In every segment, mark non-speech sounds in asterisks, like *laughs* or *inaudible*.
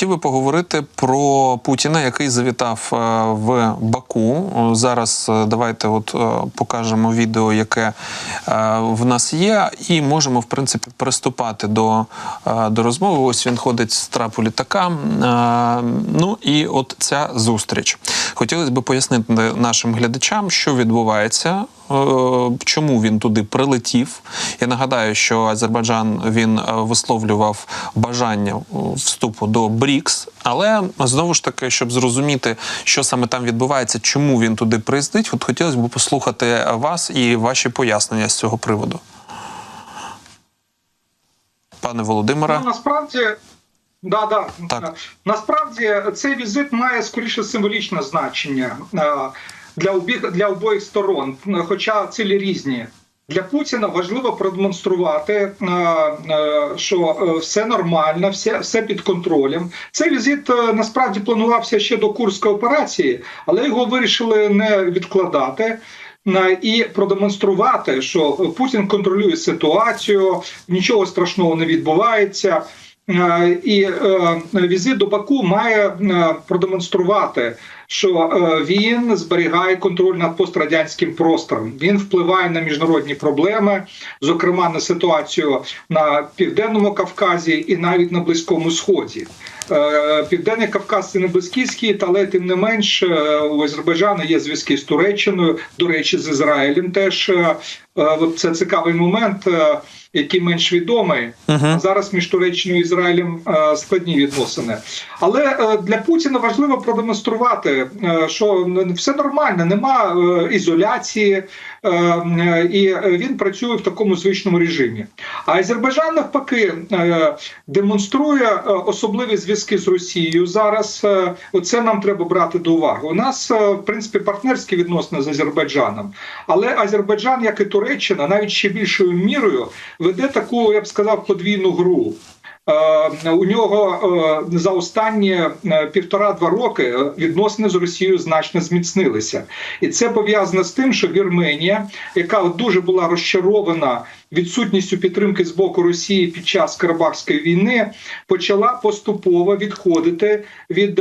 хотів би поговорити про Путіна, який завітав е, в Баку. Зараз е, давайте от е, покажемо відео, яке в нас є, і можемо в принципі приступати до, до розмови. Ось він ходить з трапу літака. Ну і от ця зустріч. Хотілося б пояснити нашим глядачам, що відбувається. Е, Чому він туди прилетів? Я нагадаю, що Азербайджан він е, висловлював бажання е, вступу до БРІКС, але знову ж таки, щоб зрозуміти, що саме там відбувається, чому він туди приїздить, от хотілося б послухати вас і ваші пояснення з цього приводу. Пане Володимире, Ну, насправді, да, да. Так. насправді цей візит має скоріше символічне значення для обіх для обох сторон, хоча цілі різні. Для Путіна важливо продемонструвати, е, е, що е, все нормально, все, все під контролем. Цей візит насправді планувався ще до Курської операції, але його вирішили не відкладати. І продемонструвати, що Путін контролює ситуацію, нічого страшного не відбувається. Е, І е, візит до Баку має е, продемонструвати, що він зберігає контроль над пострадянським простором. Він впливає на міжнародні проблеми, зокрема на ситуацію на південному Кавказі і навіть на Близькому Сході. Південний Кавказ це не близький схід, але тим не менш у Азербайджану є зв'язки з Туреччиною, до речі, з Ізраїлем. Теж це цікавий момент, який менш відомий. Угу. Зараз між Туреччиною і Ізраїлем е, складні відносини. Але е, для Путіна важливо продемонструвати, е, що все нормально, нема ізоляції, і він працює в такому звичному режимі. А Азербайджан навпаки демонструє особливі зв'язки з Росією. Зараз оце нам треба брати до уваги. У нас в принципі партнерські відносини з Азербайджаном, але Азербайджан, як і Туреччина, навіть ще більшою мірою веде таку, я б сказав, подвійну гру. Е, У нього е, за останні е, півтора-два роки відносини з Росією значно зміцнилися, і це пов'язано з тим, що Вірменія, яка дуже була розчарована відсутністю підтримки з боку Росії під час Карабахської війни, почала поступово відходити від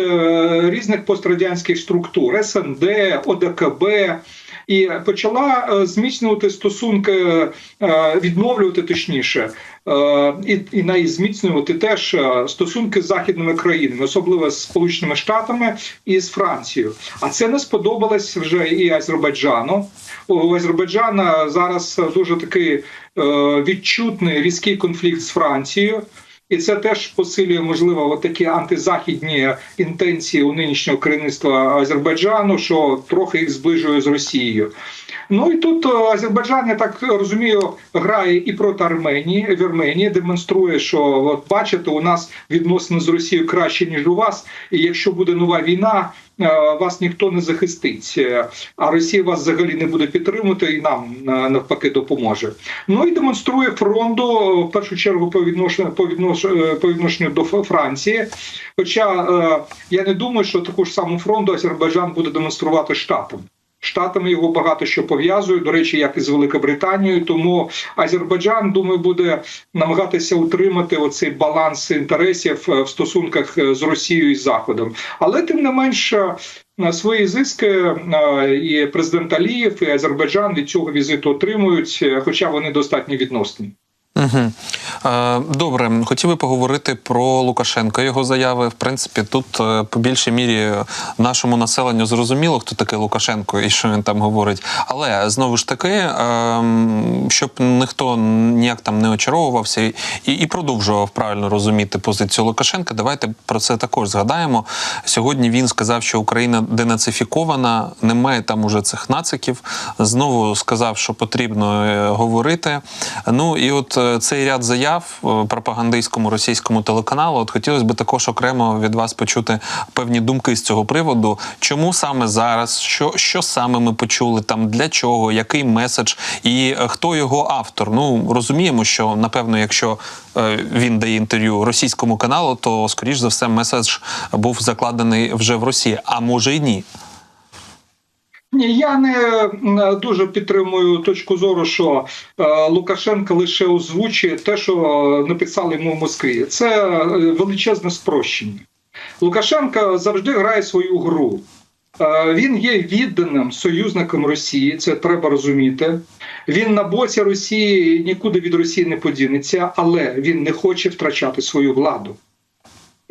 різних пострадянських структур СНД, ОДКБ. І почала е, зміцнювати стосунки, е, відновлювати точніше, е, і, і навіть зміцнювати теж стосунки з західними країнами, особливо з Сполученими Штатами і з Францією. А це не сподобалось вже і Азербайджану. У Азербайджана зараз дуже такий відчутний різкий конфлікт з Францією. І це теж посилює, можливо, такі антизахідні інтенції у нинішнього керівництва Азербайджану, що трохи їх зближує з Росією. Ну і тут е, Азербайджан, я так розумію, грає і проти Арменії, Вірменії, демонструє, що от бачите, у нас відносини з Росією краще ніж у вас. І якщо буде нова війна, е, вас ніхто не захистить. Е, А Росія вас взагалі не буде підтримувати і нам навпаки допоможе. Ну і демонструє фронту в першу чергу по відношенню по віднош- е, по відношенню до Франції. Хоча я не думаю, що таку ж саму фронту Азербайджан буде демонструвати штатам. Штатами його багато що пов'язує, до речі, як і з Великобританією. Тому Азербайджан, думаю, буде намагатися утримати оцей баланс інтересів е, в стосунках е, з Росією і Заходом. Але тим не менш. е, на свої зиски е, і президент Алієв, і Азербайджан від цього візиту отримують, хоча вони достатньо відносні. Угу. Добре, хотів би поговорити про Лукашенка. Його заяви. В принципі, тут е, по більшій мірі нашому населенню зрозуміло, хто такий Лукашенко і що він там говорить. Але знову ж таки, е, щоб ніхто ніяк там не очаровувався і, і продовжував правильно розуміти позицію Лукашенка. Давайте про це також згадаємо. Сьогодні він сказав, що Україна денацифікована, немає там уже цих нациків. Знову сказав, що потрібно е, говорити. Ну і от е, цей ряд заяв е, пропагандистському російському телеканалу. От хотілося б також окремо від вас почути певні думки з цього приводу. Чому саме зараз? Що, що саме ми почули там? Для чого? Який меседж? І е, хто його автор? Ну розуміємо, що напевно, якщо е, він дає інтерв'ю російському каналу, то скоріш за все меседж був закладений вже в Росії, а може й ні. Ні, я не дуже підтримую точку зору, що е, Лукашенко лише озвучує те, що написали йому в Москві. Це е, величезне спрощення. Лукашенко завжди грає свою гру. Е, Він є відданим союзником Росії, це треба розуміти. Він на боці Росії нікуди від Росії не подінеться, але він не хоче втрачати свою владу.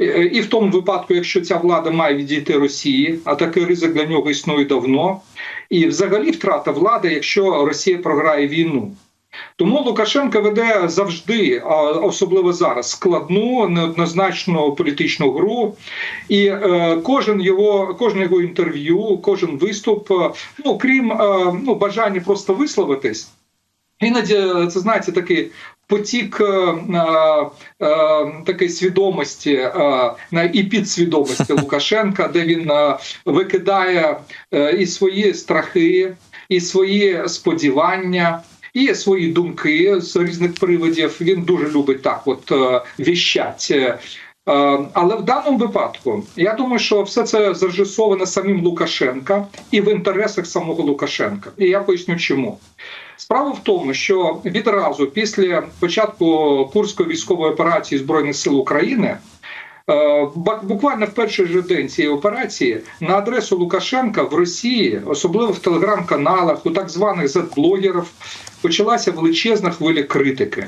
Е, І в тому випадку, якщо ця влада має відійти Росії, а такий ризик для нього існує давно, і взагалі втрата влади, якщо Росія програє війну. Тому Лукашенко веде завжди, особливо зараз, складну, неоднозначну політичну гру, і е, кожен його, кожне його інтерв'ю, кожен виступ, е, ну крім е, ну, бажання просто висловитись, іноді е, це знаєте такий. Потік е, е, такої свідомості е, і підсвідомості *laughs* Лукашенка, де він викидає і свої страхи, і свої сподівання, і свої думки з різних приводів. Він дуже любить так, от віщать. Е, Але в даному випадку я думаю, що все це зрежисовано самим Лукашенка і в інтересах самого Лукашенка. І я поясню, чому. Справа в тому, що відразу після початку курської військової операції збройних сил України. е, Буквально в перший же день цієї операції на адресу Лукашенка в Росії, особливо в телеграм-каналах, у так званих Z-блогерів, почалася величезна хвиля критики.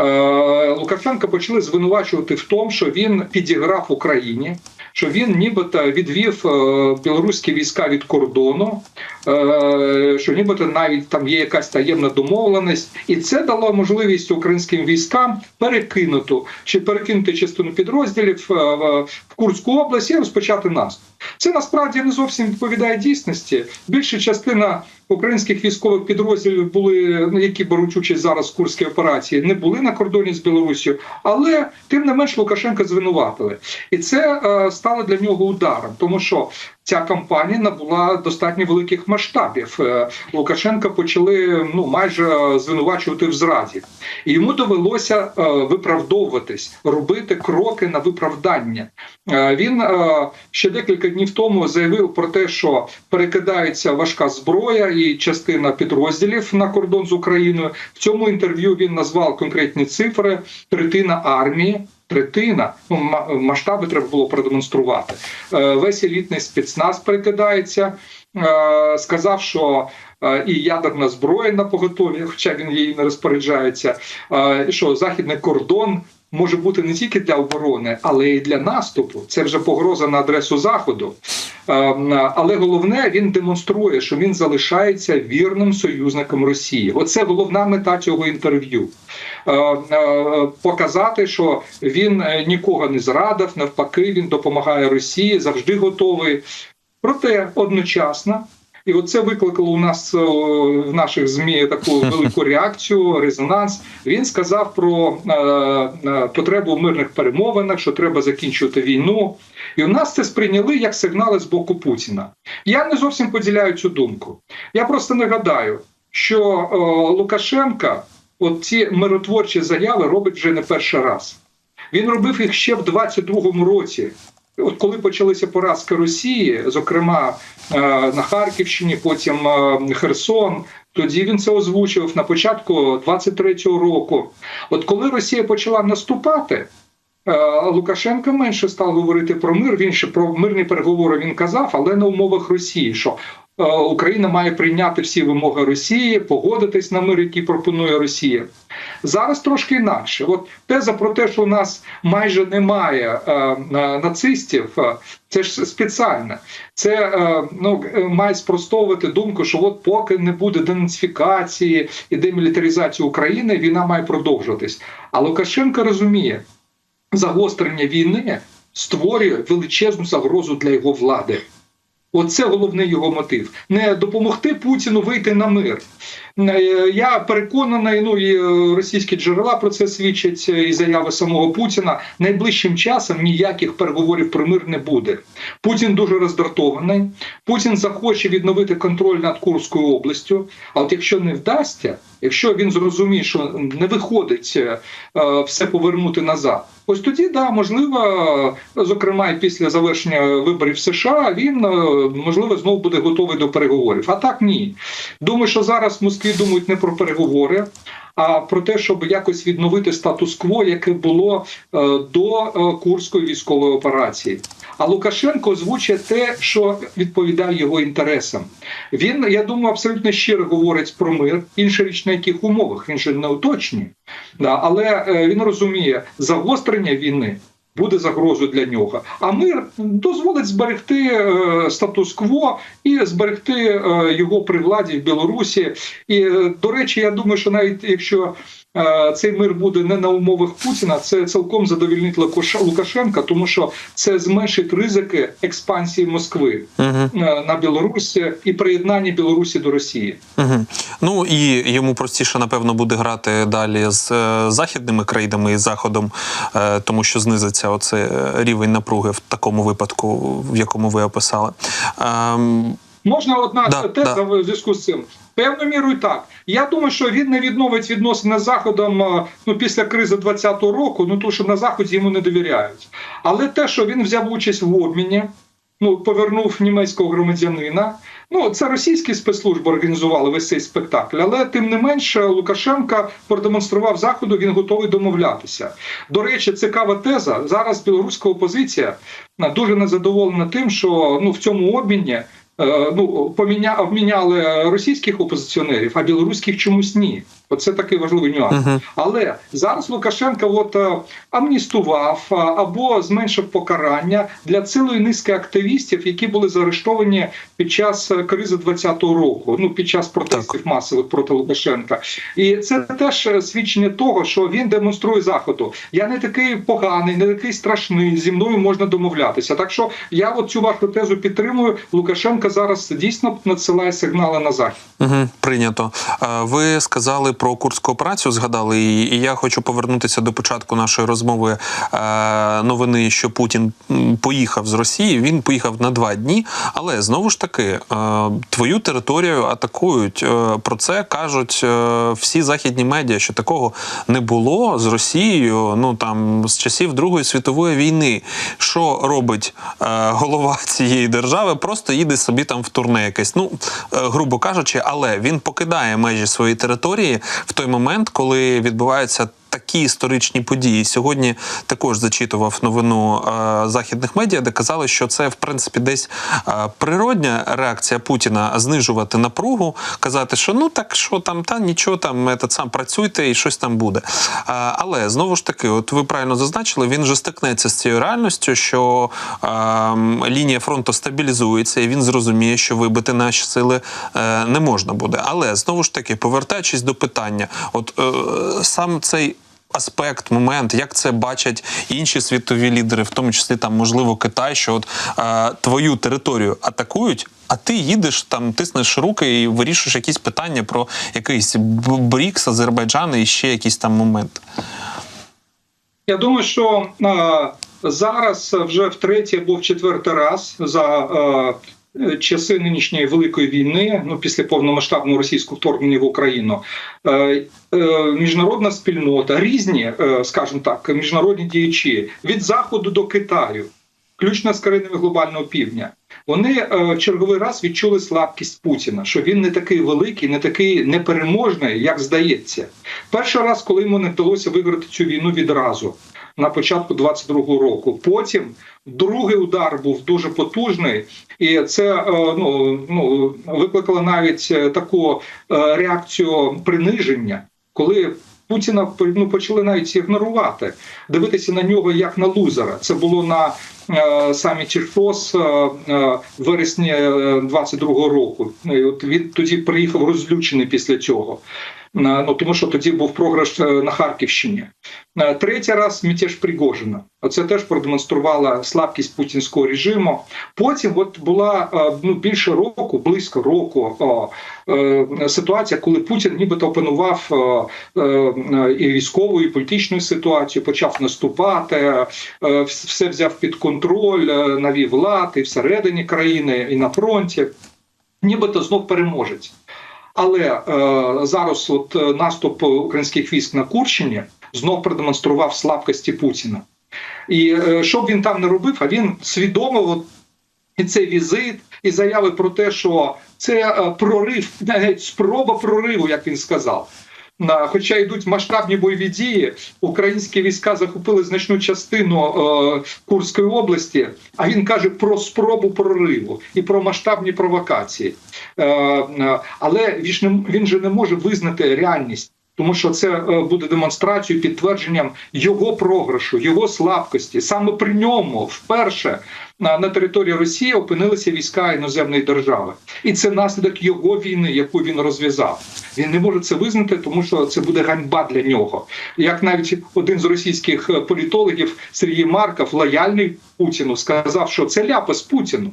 Е, Лукашенка почали звинувачувати в тому, що він підіграв Україні, що він нібито відвів е, білоруські війська від кордону, е, що нібито навіть там є якась таємна домовленість, і це дало можливість українським військам перекинути чи перекинути частину підрозділів в Курську область і розпочати наступ. Це насправді не зовсім відповідає дійсності. Більша частина українських військових підрозділів були, ну, які беруть участь зараз в курській операції, не були на кордоні з Білорусію, але тим не менш Лукашенка звинуватили, і це е, стало для нього ударом, тому що ця кампанія набула достатньо великих масштабів. Е, Лукашенка почали ну майже звинувачувати в зраді, і йому довелося е, виправдовуватись, робити кроки на виправдання. Е, Він ще декілька днів тому заявив про те, що перекидається важка зброя і частина підрозділів на кордон з Україною. В цьому інтерв'ю він назвав конкретні цифри: третина армії. Третина ну, ма- масштаби треба було продемонструвати. Е, Весь елітний спецназ перекидається. Е, Сказав, що е, і ядерна зброя на поготові, хоча він її не розпоряджається. Що західний кордон може бути не тільки для оборони, але й для наступу. Це вже погроза на адресу заходу. Е, Але головне, він демонструє, що він залишається вірним союзником Росії. Оце головна мета цього інтерв'ю. Е, е, Показати, що він е, нікого не зрадив, навпаки, він допомагає Росії, завжди готовий. Проте одночасно. І оце викликало у нас е, в наших змі таку *laughs* велику реакцію, резонанс. Він сказав про е, е, потребу в мирних перемовинах, що треба закінчувати війну. І у нас це сприйняли як сигнали з боку Путіна. Я не зовсім поділяю цю думку. Я просто нагадаю, що Лукашенка от ці миротворчі заяви робить вже не перший раз. Він робив їх ще в 22-му році. От коли почалися поразки Росії, зокрема е, на Харківщині, потім е, Херсон, тоді він це озвучив на початку 23-го року. От коли Росія почала наступати, е, Лукашенко менше став говорити про мир. Він ще про мирні переговори він казав, але на умовах Росії, що Україна має прийняти всі вимоги Росії, погодитись на мир, який пропонує Росія. Зараз трошки інакше. От теза про те, що у нас майже немає е, е, нацистів, е, це ж спеціально. Це е, ну, е, має спростовувати думку, що от поки не буде денацифікації і демілітаризації України, війна має продовжуватись. А Лукашенко розуміє, загострення війни створює величезну загрозу для його влади. Оце головний його мотив: не допомогти Путіну вийти на мир. Е, Я переконаний, ну і е, російські джерела про це свідчать, е, і заяви самого Путіна. Найближчим часом ніяких переговорів про мир не буде. Путін дуже роздратований. Путін захоче відновити контроль над Курською областю. А от якщо не вдасться, якщо він зрозуміє, що не виходить все повернути назад, ось тоді да можливо, зокрема і після завершення виборів США, він е, можливо знову буде готовий до переговорів. А так ні. Думаю, що зараз в Москві думають не про переговори, а про те, щоб якось відновити статус-кво, яке було е, до е, курської військової операції. А Лукашенко озвучує те, що відповідає його інтересам. Він, я думаю, абсолютно щиро говорить про мир. Інша річ на яких умовах він же не уточнює. Але е, він розуміє загострення війни. Буде загрозою для нього, а мир дозволить зберегти е, статус-кво і зберегти е, його при владі в Білорусі. І е, до речі, я думаю, що навіть якщо цей мир буде не на умовах Путіна, це цілком задовільнить Лукаш- Лукашенка, тому що це зменшить ризики експансії Москви Угу. е, на Білорусь і приєднання Білорусі до Росії. Угу. Ну і йому простіше, напевно, буде грати далі з е, західними країнами і заходом, е, тому що знизиться оцей е, рівень напруги в такому випадку, в якому ви описали. Ем, Можна одна Да, теза да. в зв'язку з цим. Певною мірою так. Я думаю, що він не відновить відносини з заходом е, ну після кризи 20-го року. Ну тому що на заході йому не довіряють. Але те, що він взяв участь в обміні, ну повернув німецького громадянина. Ну це російські спецслужби організували весь цей спектакль. Але тим не менше Лукашенка продемонстрував заходу. Він готовий домовлятися. До речі, цікава теза. Зараз білоруська опозиція дуже незадоволена тим, що ну в цьому обміні. Е, Ну, поміня обміняли російських опозиціонерів, а білоруських чомусь ні. Оце такий важливий нюанс. Мгм. Але зараз Лукашенко от е, амністував е, або зменшив покарання для цілої низки активістів, які були заарештовані під час е, кризи 20-го року, ну під час протестів масових проти Лукашенка. І це теж свідчення того, що він демонструє заходу. Я не такий поганий, не такий страшний. Зі мною можна домовлятися. Так що я от цю вашу тезу підтримую. Лукашенко зараз дійсно надсилає сигнали на захід. Угу, прийнято. Ви сказали про курську операцію, згадали її, і я хочу повернутися до початку нашої розмови е, новини, що Путін поїхав з Росії. Він поїхав на два дні, але знову ж таки е, твою територію атакують. Е, Про це кажуть всі західні медіа, що такого не було з Росією. Ну там з часів Другої світової війни. Що робить голова *laughs* цієї держави? Просто їде собі там в турне якесь. Ну грубо кажучи, але він покидає межі своєї території в той момент, коли відбуваються. Такі історичні події сьогодні також зачитував новину е, західних медіа, де казали, що це в принципі десь е, природня реакція Путіна знижувати напругу, казати, що ну так що там, та нічого там этот сам працюйте і щось там буде. Е, але знову ж таки, от ви правильно зазначили, він же стикнеться з цією реальністю, що е, лінія фронту стабілізується, і він зрозуміє, що вибити наші сили е, не можна буде. Але знову ж таки, повертаючись до питання, от е, сам цей. Аспект, момент, як це бачать інші світові лідери, в тому числі там, можливо, Китай, що от е, твою територію атакують, а ти їдеш там, тиснеш руки і вирішуєш якісь питання про якийсь БРІКС, Азербайджан і ще якісь там моменти. Я думаю, що е, зараз вже в третій або в четвертий раз за е, часи нинішньої великої війни, ну після повномасштабного російського вторгнення в Україну, е, е, міжнародна спільнота, різні, е, скажімо так, міжнародні діячі від заходу до Китаю, включно з країнами глобального півдня. Вони е, черговий раз відчули слабкість Путіна, що він не такий великий, не такий непереможний, як здається. Перший раз, коли йому не вдалося виграти цю війну відразу на початку 22-го року. Потім другий удар був дуже потужний, і це е, ну, ну викликало навіть е, таку е, реакцію приниження, коли. Путіна ну, почали навіть ігнорувати, дивитися на нього як на лузера. Це було на е, саміті ШОС е, в вересні е, 22-го року. І от він тоді приїхав розлючений після цього. Ну тому що тоді був програш е, на Харківщині. Е, Третій раз мятеж Пригожина. Це теж продемонструвала слабкість путінського режиму. Потім от була е, ну більше року, близько року ситуація, коли Путін нібито опанував і військову, і політичну ситуацію, почав наступати, все взяв під контроль, навів лад і всередині країни, і на фронті. Нібито знов переможець. Але е, зараз от е, наступ українських військ на Курщині знов продемонстрував слабкості Путіна. І е, що б він там не робив, а він свідомо от, і цей візит, і заяви про те, що це е, прорив, навіть спроба прориву, як він сказав. На- Хоча йдуть масштабні бойові дії, українські війська захопили значну частину е, Курської області. А він каже про спробу прориву і про масштабні провокації. Е, е, але він же не може визнати реальність. Тому що це е, буде демонстрацією, підтвердженням його програшу, його слабкості. Саме при ньому вперше на, на території Росії опинилися війська іноземної держави, і це наслідок його війни, яку він розв'язав. Він не може це визнати, тому що це буде ганьба для нього. Як навіть один з російських е, політологів Сергій Марков, лояльний Путіну, сказав, що це ляпас Путіну.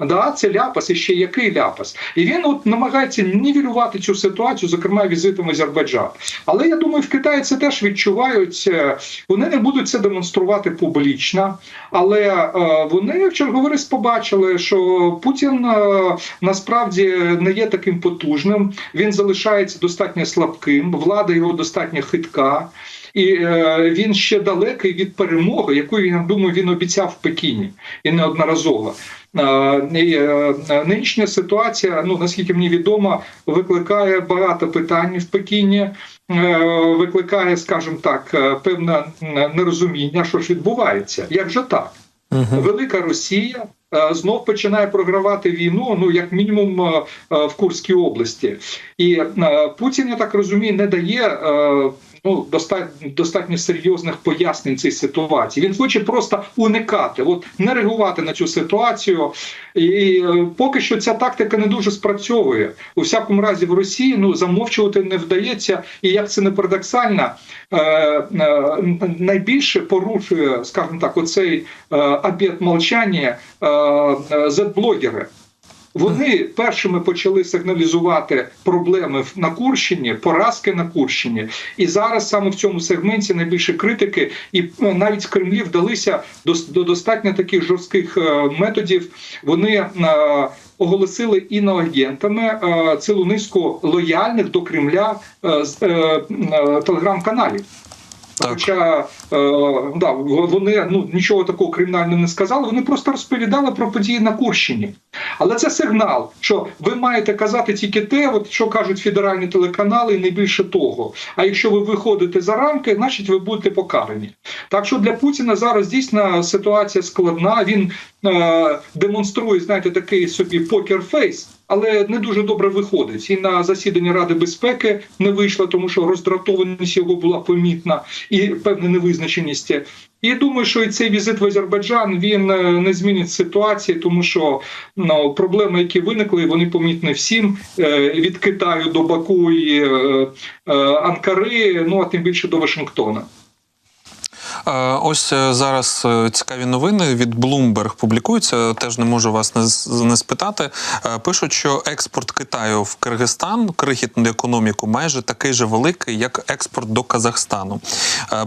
Да, це ляпас і ще який ляпас. І він от намагається нівелювати цю ситуацію, зокрема візитом Азербайджан. Але я думаю, в Китаї це теж відчувають. е, Вони не будуть це демонструвати публічно, але е, вони в черговий раз побачили, що Путін е, насправді не є таким потужним. Він залишається достатньо слабким, влада його достатньо хитка. І е, він ще далекий від перемоги, яку я думаю, він обіцяв в Пекіні і неодноразово. Е, е, Нинішня ситуація, ну наскільки мені відомо, викликає багато питань в Пекіні, е, викликає, скажімо так, певне нерозуміння, що ж відбувається. Як же так? Велика Росія знов починає програвати війну, ну як мінімум в Курській області, і Путін, я так розумію, не дає. Ну, достатньо достатньо серйозних пояснень цій ситуації. Він хоче просто уникати, от не реагувати на цю ситуацію. І е, поки що ця тактика не дуже спрацьовує. У всякому разі, в Росії ну замовчувати не вдається. І як це не парадоксально, е, е, найбільше порушує, скажімо так, оцей е, обід мовчання е, е, зет-блогери. Вони першими почали сигналізувати проблеми на Курщині, поразки на Курщині, і зараз саме в цьому сегменті найбільше критики, і е, навіть в Кремлі вдалися до, до достатньо таких жорстких е, методів. Вони е, оголосили іноагентами е, цілу низку лояльних до Кремля з- телеграм-каналів. Хоча е, да, вони ну нічого такого кримінального не сказали, вони просто розповідали про події на Курщині. Але це сигнал, що ви маєте казати тільки те, от що кажуть федеральні телеканали, і не більше того. А якщо ви виходите за рамки, значить ви будете покарані. Так що для Путіна зараз дійсно ситуація складна. Він е, демонструє, знаєте, такий собі покер-фейс. Але не дуже добре виходить. І на засіданні Ради безпеки не вийшло, тому що роздратованість його була помітна і певна невизначеність. І думаю, що і цей візит в Азербайджан він е, не змінить ситуації, тому що ну, проблеми, які виникли, вони помітні всім е, від Китаю до Баку і е, Анкари, ну а тим більше до Вашингтона. Ось е, зараз е, цікаві новини від Bloomberg публікуються. Теж не можу вас не, не спитати. Е, Пишуть, що експорт Китаю в Киргизстан, крихітну економіку, майже такий же великий, як експорт до Казахстану.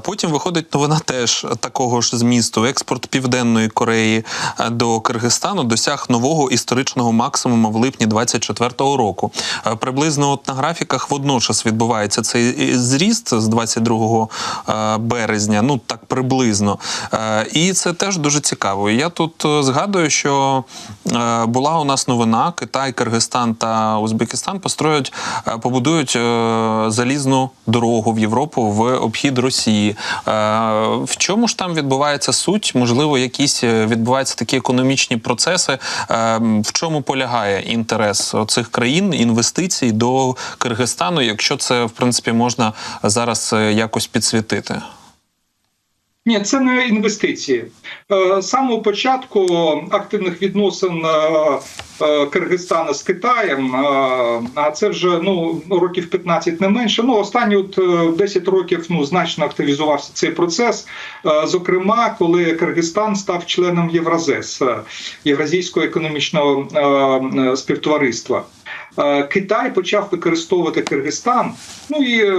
Потім виходить новина теж такого ж змісту. Експорт Південної Кореї до Киргизстану досяг нового історичного максимуму в липні 24-го року. Приблизно от на графіках водночас відбувається цей зріст з 22 е, березня. Ну так приблизно. Е, І це теж дуже цікаво. Я тут е, згадую, що е, була у нас новина: Китай, Киргизстан та Узбекистан построять, е, побудують залізну дорогу в Європу в обхід Росії. В чому ж там відбувається суть? Можливо, якісь відбуваються такі економічні процеси. В чому полягає інтерес цих країн інвестицій до Киргизстану, якщо це в принципі можна зараз якось підсвітити? Ні, це не інвестиції. Е, З самого початку активних відносин е, е, Киргизстана з Китаєм, а це вже ну років 15 не менше. Ну останні от е, 10 років ну значно активізувався цей процес. Зокрема, коли Киргизстан став членом Євразес Євразійського економічного співтовариства. Китай почав використовувати Киргизстан. Ну і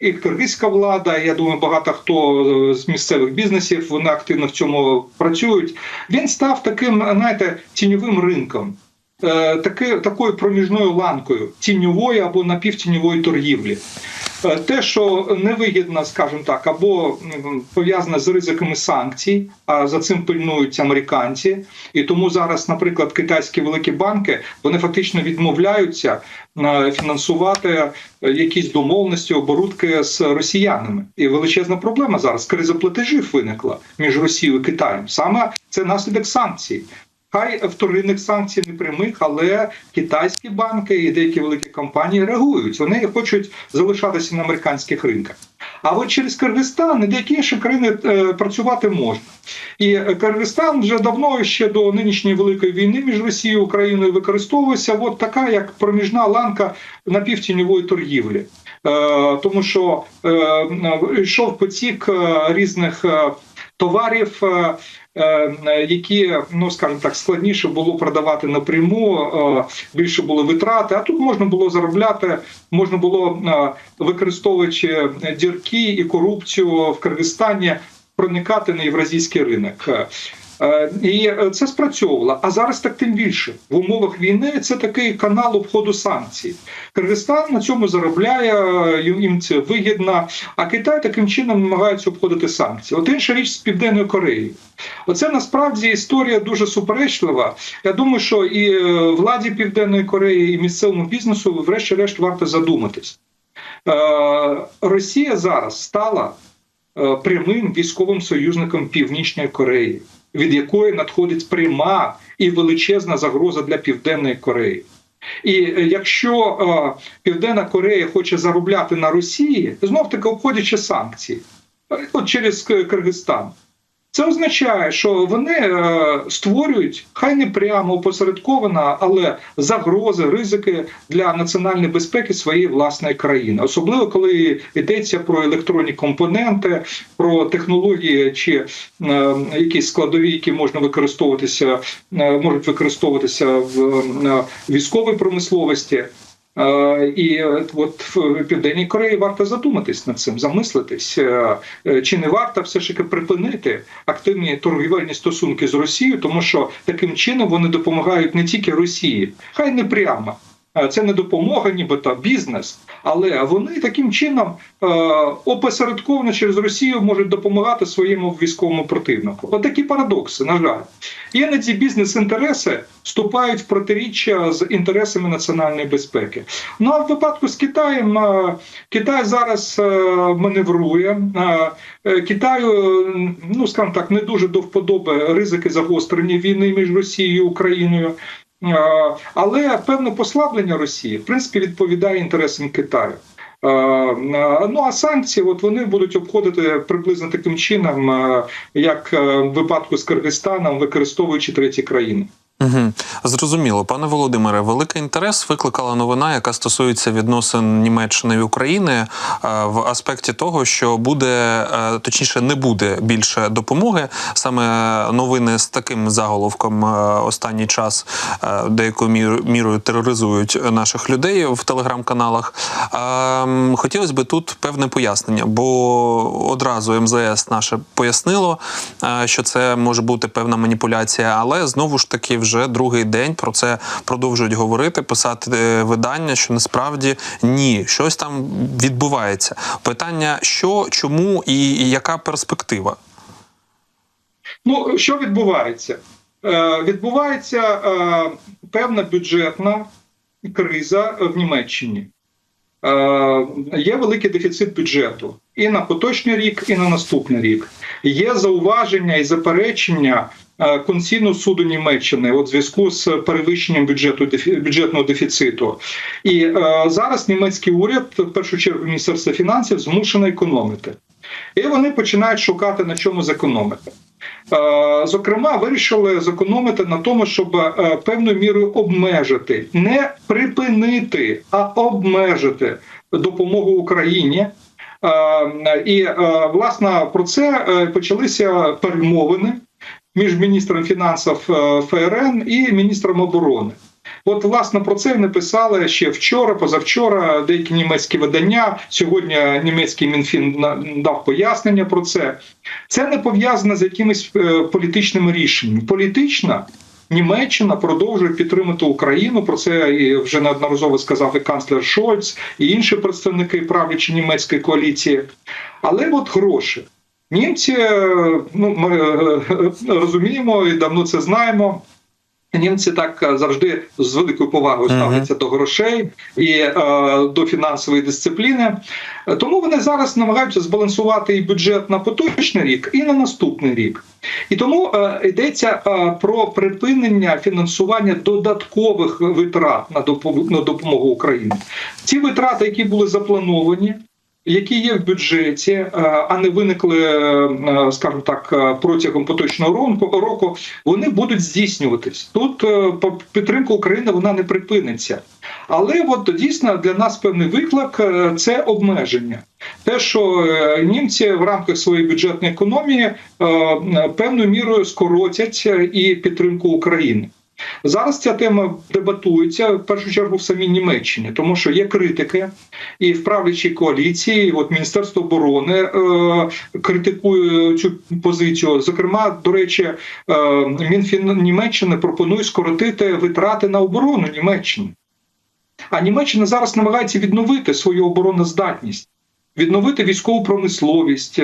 і киргизька влада, я думаю, багато хто е, з місцевих бізнесів вони активно в цьому працюють. Він став таким, знаєте, тіньовим ринком, е, таки, такою проміжною ланкою тіньової або напівтіньової торгівлі. Е, Те, що невигідно, скажімо так, або пов'язане з ризиками санкцій, а за цим пильнують американці, і тому зараз, наприклад, китайські великі банки вони фактично відмовляються е, фінансувати е, якісь домовленості, оборудки з росіянами. І величезна проблема зараз криза платежів виникла між Росією і Китаєм. Саме це наслідок санкцій. Хай вторинних санкцій не прямих, але китайські банки і деякі великі компанії реагують. Вони хочуть залишатися на американських ринках. А от через Киргизстан і деякі інші країни е, працювати можна. І Киргизстан вже давно ще до нинішньої великої війни між Росією і Україною використовувався от така, як проміжна ланка напівтіньової торгівлі. Е, тому що е, йшов потік різних товарів. Е, е, Які ну скажімо так складніше було продавати напряму, е, більше було витрати. А тут можна було заробляти, можна було використовуючи дірки і корупцію в Киргизстані, проникати на євразійський ринок. Е, І це спрацьовувало. А зараз так тим більше в умовах війни це такий канал обходу санкцій. Киргизстан на цьому заробляє, е, їм це вигідно. А Китай таким чином намагається обходити санкції. От інша річ з Південною Кореєю. Оце насправді історія дуже суперечлива. Я думаю, що і е, владі Південної Кореї, і місцевому бізнесу, врешті-решт, варто задуматись. Е, Росія зараз стала е, прямим військовим союзником Північної Кореї, від якої надходить пряма і величезна загроза для Південної Кореї. І е, якщо е, Південна Корея хоче заробляти на Росії, знов таки обходячи санкції, е, от через Киргизстан. Це означає, що вони е, створюють хай не прямо опосередковано, але загрози, ризики для національної безпеки своєї власної країни, особливо коли йдеться про електронні компоненти, про технології чи е, якісь складові, які можна використовуватися, е, можуть використовуватися в військовій промисловості. Е, І е, от в Південній Кореї варто задуматись над цим, замислитись, е, чи не варто все ж таки припинити активні торгівельні стосунки з Росією, тому що таким чином вони допомагають не тільки Росії, хай не прямо. Це не допомога, нібито бізнес, але вони таким чином е, опосередковано через Росію можуть допомагати своєму військовому противнику. От такі парадокси, на жаль. Іноді бізнес-інтереси вступають в протиріччя з інтересами національної безпеки. Ну а в випадку з Китаєм е, Китай зараз е, маневрує. Китаю, ну скажімо так, не дуже до вподоби ризики загострення війни між Росією і Україною. Але певне послаблення Росії в принципі відповідає інтересам Китаю. Ну а санкції, от вони будуть обходити приблизно таким чином, як е, в випадку з Киргизстаном, використовуючи треті країни. Угу. Зрозуміло, пане Володимире, великий інтерес викликала новина, яка стосується відносин Німеччини і України е, в аспекті того, що буде е, точніше не буде більше допомоги. Саме новини з таким заголовком е, останній час деякою мір- мірою тероризують наших людей в телеграм-каналах. Е, Хотілося б тут певне пояснення, бо одразу МЗС наше пояснило, що це може бути певна маніпуляція, але знову ж таки вже другий день про це продовжують говорити, писати е, видання, що насправді ні, щось там відбувається. Питання: що, чому і яка перспектива? Ну, що відбувається? Е, відбувається е, певна бюджетна криза в Німеччині. Е, є великий дефіцит бюджету і на поточний рік, і на наступний рік. Є зауваження і заперечення е, Конституційного суду Німеччини у зв'язку з перевищенням бюджету бюджетного дефіциту. І е, зараз німецький уряд, в першу чергу Міністерство фінансів, змушено економити. І вони починають шукати на чому зекономити. Е, Зокрема, вирішили зекономити на тому, щоб е, певною мірою обмежити, не припинити, а обмежити допомогу Україні. Е, І е, власне про це е, почалися перемовини між міністром фінансів ФРН і міністром оборони. От, власне, про це написали ще вчора, позавчора деякі німецькі видання. Сьогодні німецький мінфін дав пояснення про це. Це не пов'язано з якимись політичними рішеннями. Політично Німеччина продовжує підтримати Україну. Про це вже неодноразово сказав і канцлер Шольц, і інші представники правлячої німецької коаліції. Але от гроші. Німці, е, ну ми е, е, розуміємо і давно це знаємо. Німці так е, завжди з великою повагою ставляться до грошей і е, до фінансової дисципліни. Тому вони зараз намагаються збалансувати і бюджет на поточний рік, і на наступний рік. І тому е, йдеться е, про припинення фінансування додаткових витрат на допомогу, на допомогу Україні. Ці витрати, які були заплановані, які є в бюджеті, е, а не виникли, е, скажімо так, е, протягом поточного року, вони будуть здійснюватись. Тут підтримка України вона не припиниться. Але от дійсно для нас певний виклик це обмеження. Те, що німці в рамках своєї бюджетної економії певною мірою скоротять і підтримку України. Зараз ця тема дебатується в першу чергу в самій Німеччині, тому що є критики і в правлячій коаліції, от Міністерство оборони е, критикує цю позицію. Зокрема, до речі, е, Мінфін Німеччини пропонує скоротити витрати на оборону Німеччини. А Німеччина зараз намагається відновити свою обороноздатність, відновити військову промисловість.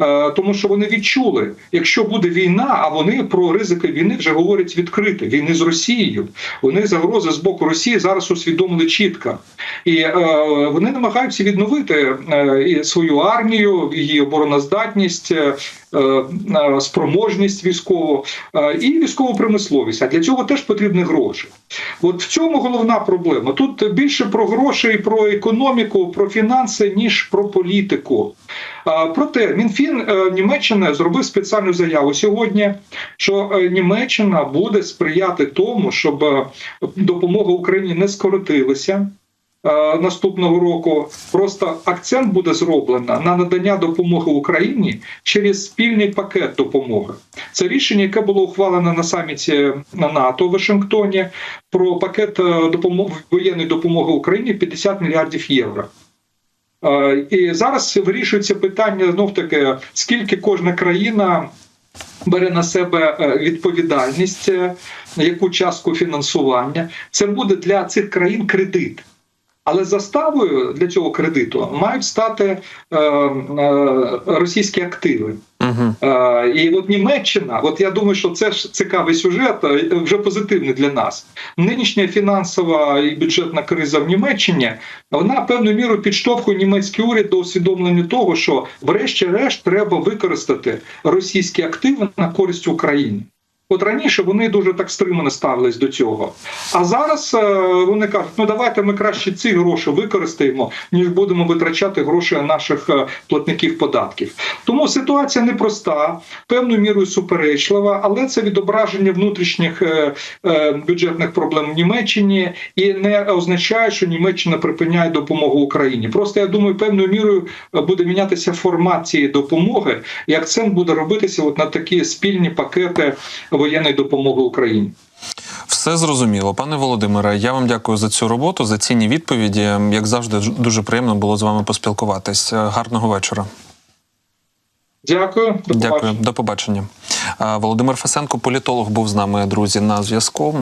Е, е, Тому що вони відчули, якщо буде війна, а вони про ризики війни вже говорять відкрито. Війни з Росією. Вони загрози з боку Росії зараз усвідомили чітко, і е, вони намагаються відновити е, свою армію, її обороноздатність, е, е, спроможність військову е, і військову промисловість. А для цього теж потрібні гроші. От в цьому головна проблема. Тут більше про гроші, про економіку, про фінанси, ніж про політику. А, Проте Мінфін е, Німеччини зробив спеціальну заяву сьогодні, що е, Німеччина буде сприяти тому, щоб е, допомога Україні не скоротилася. Наступного року просто акцент буде зроблено на надання допомоги Україні через спільний пакет допомоги. Це рішення, яке було ухвалено на саміті НАТО в Вашингтоні про пакет допомоги воєнної допомоги Україні 50 мільярдів євро. Е, І зараз вирішується питання знов таки, скільки кожна країна бере на себе е, відповідальність, е, яку частку фінансування. Це буде для цих країн кредит. Але заставою для цього кредиту мають стати е, е, російські активи. Угу. Е, І от Німеччина, от я думаю, що це ж цікавий сюжет, е, вже позитивний для нас. Нинішня фінансова і бюджетна криза в Німеччині вона певною мірою підштовхує німецький уряд до усвідомлення того, що врешті-решт треба використати російські активи на користь України. От раніше вони дуже так стримано ставились до цього. А зараз е, вони кажуть: ну давайте ми краще ці гроші використаємо, ніж будемо витрачати гроші наших е, платників податків. Тому ситуація непроста, певною мірою суперечлива, але це відображення внутрішніх е, бюджетних проблем в Німеччині і не означає, що Німеччина припиняє допомогу Україні. Просто я думаю, певною мірою буде мінятися формат цієї допомоги, і акцент буде робитися от на такі спільні пакети воєнної допомоги Україні. Все зрозуміло, пане Володимире. Я вам дякую за цю роботу, за цінні відповіді. Як завжди, дуже приємно було з вами поспілкуватись. Е, Гарного вечора. Дякую, до Дякую, до побачення. Е, Володимир Фесенко, політолог, був з нами, друзі, на зв'язку.